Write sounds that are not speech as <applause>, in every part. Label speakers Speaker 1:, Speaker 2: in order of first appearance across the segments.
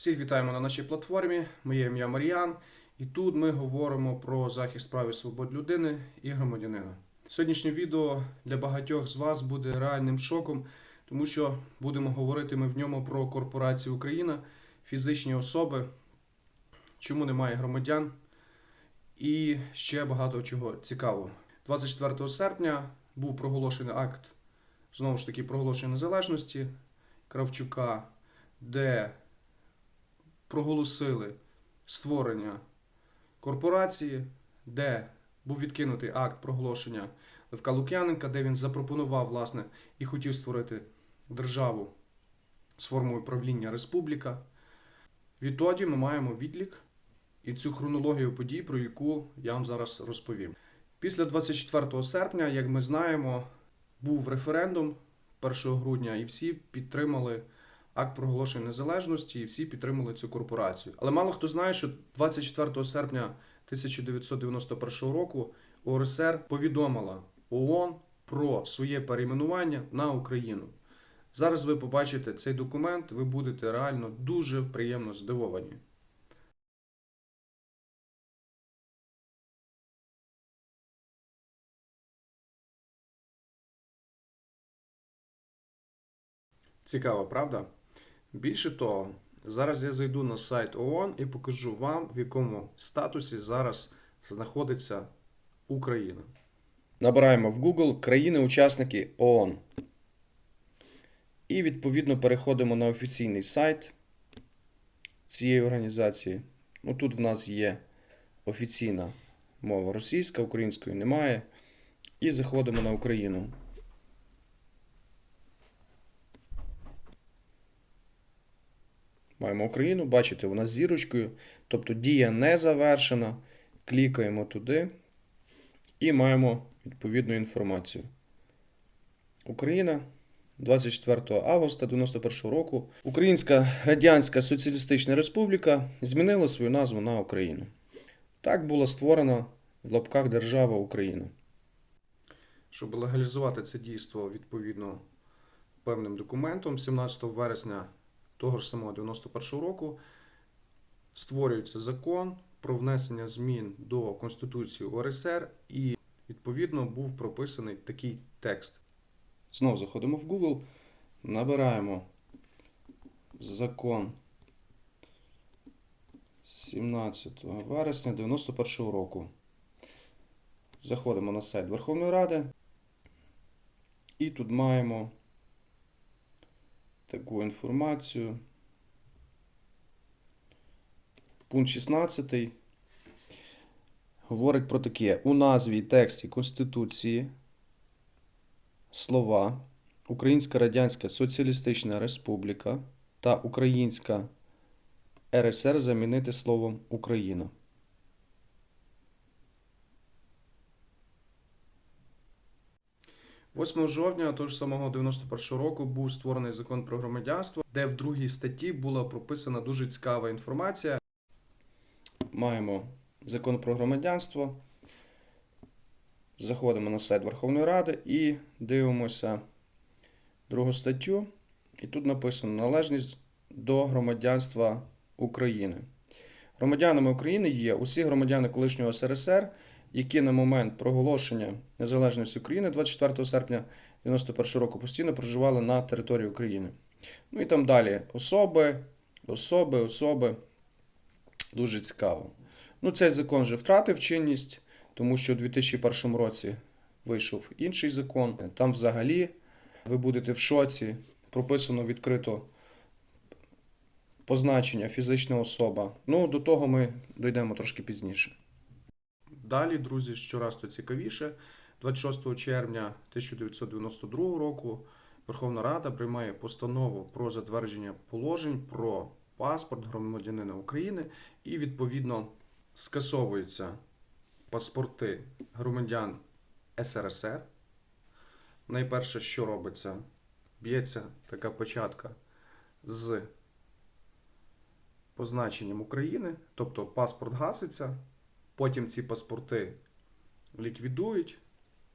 Speaker 1: Всіх вітаємо на нашій платформі. Моє ім'я Мар'ян, і тут ми говоримо про захист прав і свобод людини і громадянина. Сьогоднішнє відео для багатьох з вас буде реальним шоком, тому що будемо говорити ми в ньому про корпорацію Україна, фізичні особи, чому немає громадян і ще багато чого цікавого. 24 серпня був проголошений акт знову ж таки проголошення незалежності Кравчука, де проголосили створення корпорації, де був відкинутий акт проголошення Левка Лук'яненка, де він запропонував власне і хотів створити державу з формою правління республіка. Відтоді ми маємо відлік і цю хронологію подій, про яку я вам зараз розповім. Після 24 серпня, як ми знаємо, був референдум 1 грудня, і всі підтримали акт проголошення незалежності, і всі підтримали цю корпорацію. Але мало хто знає, що 24 серпня 1991 року УРСР повідомила ООН про своє перейменування на Україну. Зараз ви побачите цей документ, ви будете реально дуже приємно здивовані. Цікаво, правда? Більше того, зараз я зайду на сайт ООН і покажу вам, в якому статусі зараз знаходиться Україна. Набираємо в Google країни-учасники ООН. І відповідно переходимо на офіційний сайт цієї організації. Ну, тут в нас є офіційна мова російська, української немає. І заходимо на Україну. Маємо Україну, бачите, вона з зірочкою, тобто дія не завершена. Клікаємо туди і маємо відповідну інформацію. Україна 24 августа 91 року. Українська Радянська Соціалістична Республіка змінила свою назву на Україну. Так була створена в лапках Держава Україна. Щоб легалізувати це дійство відповідно певним документом, 17 вересня того ж самого 91 року створюється закон про внесення змін до Конституції УРСР і відповідно був прописаний такий текст. Знову заходимо в Google, набираємо закон 17 вересня 91 року. Заходимо на сайт Верховної Ради. І тут маємо таку інформацію. Пункт 16 говорить про таке: у назві і тексті Конституції слова Українська Радянська Соціалістична Республіка та Українська РСР замінити словом Україна. – 8 жовтня того ж самого 91 року був створений закон про громадянство, де в другій статті була прописана дуже цікава інформація. Маємо закон про громадянство. Заходимо на сайт Верховної Ради і дивимося другу статтю. І тут написано належність до громадянства України. Громадянами України є усі громадяни колишнього СРСР, які на момент проголошення незалежності України 24 серпня 1991 року постійно проживали на території України. Ну і там далі особи, особи, особи. Дуже цікаво. Ну, цей закон вже втратив чинність, тому що у 2001 році вийшов інший закон. Там взагалі ви будете в шоці. Прописано відкрито позначення фізична особа. Ну, до того ми дійдемо трошки пізніше. Далі, друзі, щораз то цікавіше. 26 червня 1992 року Верховна Рада приймає постанову про затвердження положень про паспорт громадянина України і відповідно скасовуються паспорти громадян СРСР. Найперше, що робиться, б'ється така початка з позначенням України, тобто паспорт гаситься, потім ці паспорти ліквідують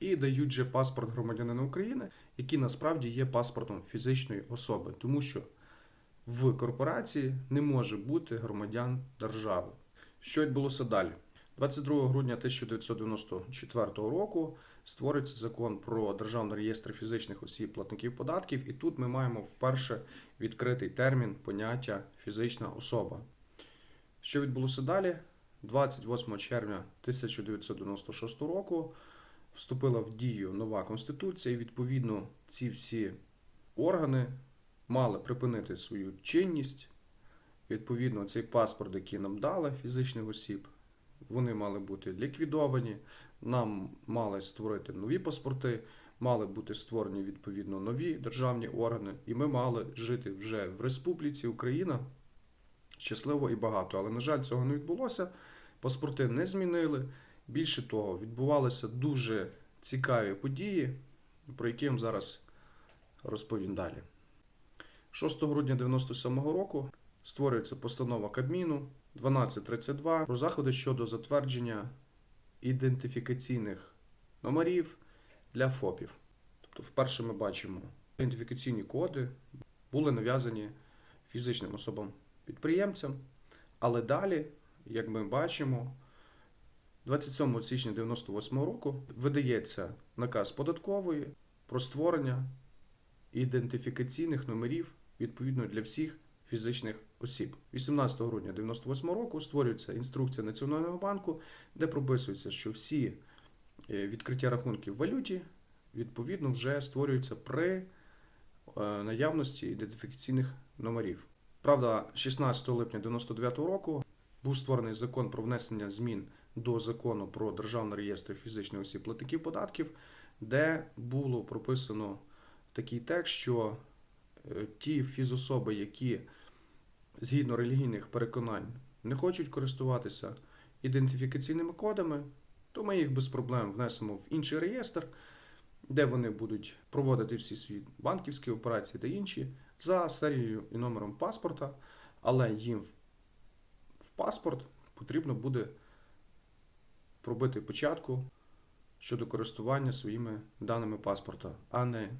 Speaker 1: і дають же паспорт громадянина України, який насправді є паспортом фізичної особи, тому що в корпорації не може бути громадян держави. Що відбулося далі? 22 грудня 1994 року створюється закон про державний реєстр фізичних осіб платників податків, і тут ми маємо вперше відкритий термін поняття фізична особа. Що відбулося далі? 28 червня 1996 року вступила в дію нова конституція, і відповідно ці всі органи мали припинити свою чинність. Відповідно, цей паспорт, який нам дали фізичних осіб, вони мали бути ліквідовані. Нам мали створити нові паспорти, мали бути створені відповідно нові державні органи, і ми мали жити вже в Республіці Україна щасливо і багато. Але, на жаль, цього не відбулося. Паспорти не змінили. Більше того, відбувалися дуже цікаві події, про які я вам зараз розповім далі. 6 грудня 1997 року створюється постанова Кабміну 1232 про заходи щодо затвердження ідентифікаційних номерів для ФОПів. Тобто, вперше ми бачимо, ідентифікаційні коди були нав'язані фізичним особам-підприємцям, але далі, як ми бачимо, 27 січня 1998 року видається наказ податкової про створення ідентифікаційних номерів відповідно для всіх фізичних осіб. 18 грудня 1998 року створюється інструкція Національного банку, де прописується, що всі е, відкриття рахунків в валюті відповідно вже створюються при е, наявності ідентифікаційних номерів. Правда, 16 липня 1999 року був створений закон про внесення змін до закону про державний реєстр фізичних осіб платників податків, де було прописано такий текст, що е, ті фізособи, які згідно релігійних переконань не хочуть користуватися ідентифікаційними кодами, то ми їх без проблем внесемо в інший реєстр, де вони будуть проводити всі свої банківські операції та інші за серією і номером паспорта, але їм в- паспорт потрібно буде пробити початку щодо користування своїми даними паспорта, а не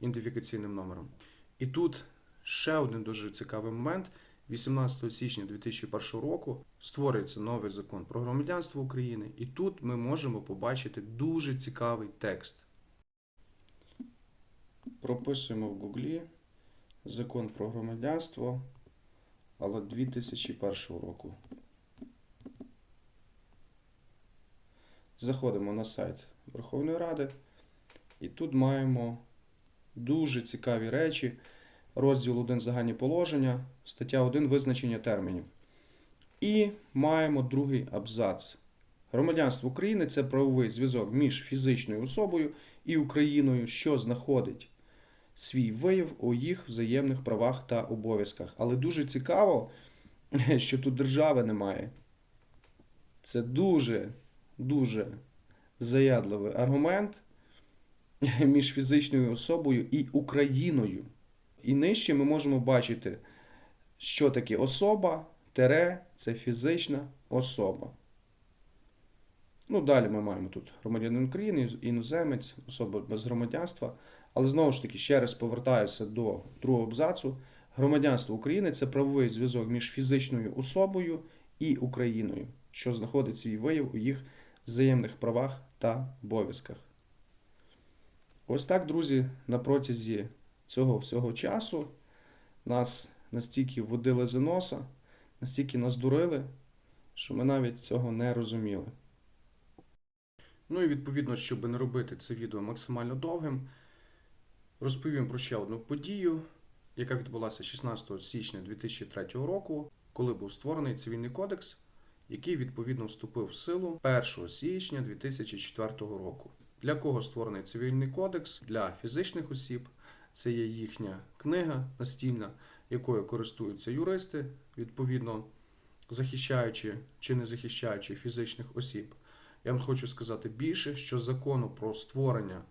Speaker 1: ідентифікаційним номером. І тут ще один дуже цікавий момент. 18 січня 2001 року створюється новий закон про громадянство України, і тут ми можемо побачити дуже цікавий текст. Прописуємо в Гуглі закон про громадянство, але 2001 року. Заходимо на сайт Верховної Ради, і тут маємо дуже цікаві речі. Розділ 1 загальні положення, стаття 1 визначення термінів. І маємо другий абзац. Громадянство України це правовий зв'язок між фізичною особою і Україною, що знаходить свій вияв у їх взаємних правах та обов'язках. Але дуже цікаво, <laughs> що тут держави немає. Це дуже, дуже заядливий аргумент <laughs> між фізичною особою і Україною. І нижче ми можемо бачити, що таке особа, тере це фізична особа. Ну, далі ми маємо тут громадянин України, іноземець, особа без громадянства. Але знову ж таки, ще раз повертаюся до другого абзацу. Громадянство України це правовий зв'язок між фізичною особою і Україною, що знаходить свій вияв у їх взаємних правах та обов'язках. Ось так, друзі, на протязі цього всього часу нас настільки водили за носа, настільки нас дурили, що ми навіть цього не розуміли. Ну і відповідно, щоб не робити це відео максимально довгим, розповім про ще одну подію, яка відбулася 16 січня 2003 року, коли був створений цивільний кодекс, який відповідно вступив в силу 1 січня 2004 року. Для кого створений цивільний кодекс? Для фізичних осіб. Це є їхня книга настільна, якою користуються юристи, відповідно захищаючи чи не захищаючи фізичних осіб. Я вам хочу сказати більше, що закону про створення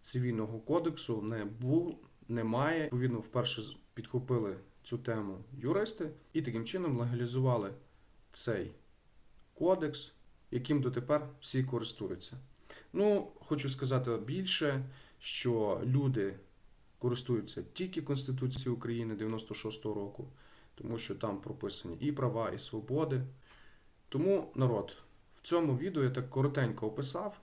Speaker 1: цивільного кодексу не був, немає. Відповідно, вперше підхопили цю тему юристи і таким чином легалізували цей кодекс, яким дотепер всі користуються. Ну, хочу сказати більше, що люди користуються тільки Конституцією України 96-го року, тому що там прописані і права, і свободи. Тому народ, в цьому відео я так коротенько описав,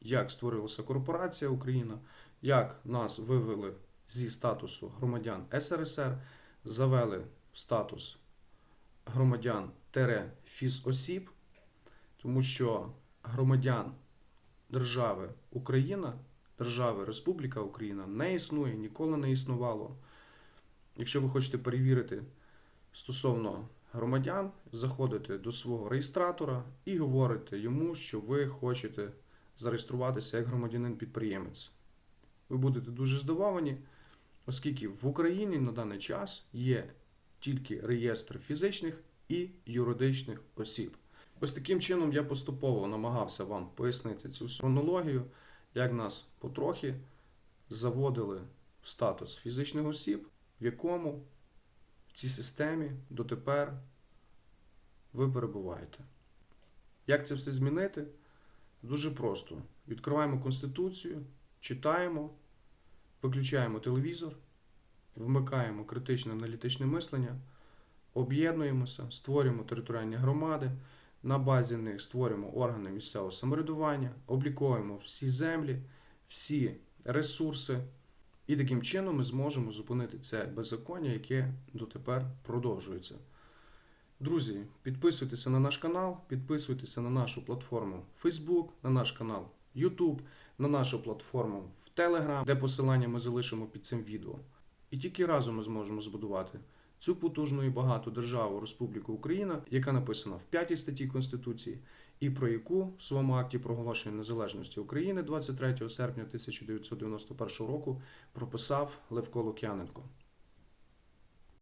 Speaker 1: як створилася корпорація Україна, як нас вивели зі статусу громадян СРСР, завели в статус громадян фізосіб, тому що громадян держави Україна, держави Республіка Україна не існує, ніколи не існувало. Якщо ви хочете перевірити стосовно громадян, заходите до свого реєстратора і говорите йому, що ви хочете зареєструватися як громадянин-підприємець. Ви будете дуже здивовані, оскільки в Україні на даний час є тільки реєстр фізичних і юридичних осіб. Ось таким чином я поступово намагався вам пояснити цю хронологію, як нас потрохи заводили в статус фізичних осіб, в якому в цій системі дотепер ви перебуваєте. Як це все змінити? Дуже просто. Відкриваємо Конституцію, читаємо, виключаємо телевізор, вмикаємо критичне аналітичне мислення, об'єднуємося, створюємо територіальні громади, на базі них створюємо органи місцевого самоврядування, обліковуємо всі землі, всі ресурси, і таким чином ми зможемо зупинити це беззаконня, яке дотепер продовжується. Друзі, підписуйтеся на наш канал, підписуйтеся на нашу платформу Facebook, на наш канал YouTube, на нашу платформу в Telegram, де посилання ми залишимо під цим відео. І тільки разом ми зможемо збудувати цю потужну і багату державу Республіку Україна, яка написана в 5 статті Конституції, і про яку в своєму акті проголошення незалежності України 23 серпня 1991 року прописав Левко Лук'яненко.